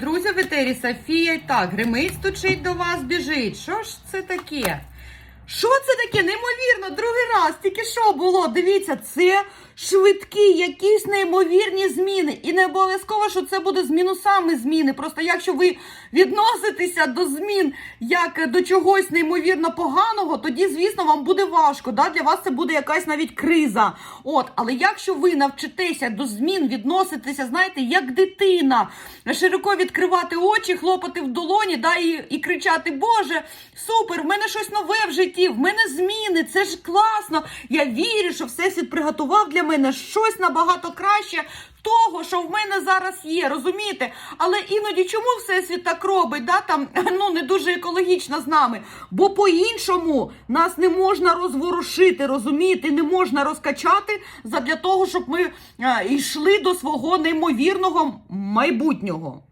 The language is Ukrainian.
Друзі, в етері Софія і так, гримить стучить до вас, біжить. Що ж це таке? Що це таке? Неймовірно, другий раз, тільки що було. Дивіться, це швидкі, якісь неймовірні зміни. І не обов'язково, що це буде з мінусами зміни. Просто якщо ви відноситеся до змін як до чогось неймовірно поганого, тоді, звісно, вам буде важко. Да? Для вас це буде якась навіть криза. От, але якщо ви навчитеся до змін відноситися, знаєте, як дитина, широко відкривати очі, хлопати в долоні, да, і, і кричати: Боже, супер, в мене щось нове в житті, в мене зміни, це ж класно. Я вірю, що Всесвіт приготував для мене щось набагато краще. Того, що в мене зараз є, розумієте? Але іноді чому всесвіт так робить? Да? Там ну не дуже екологічно з нами. Бо по-іншому нас не можна розворушити, розумієте? Не можна розкачати задля того, щоб ми а, йшли до свого неймовірного майбутнього.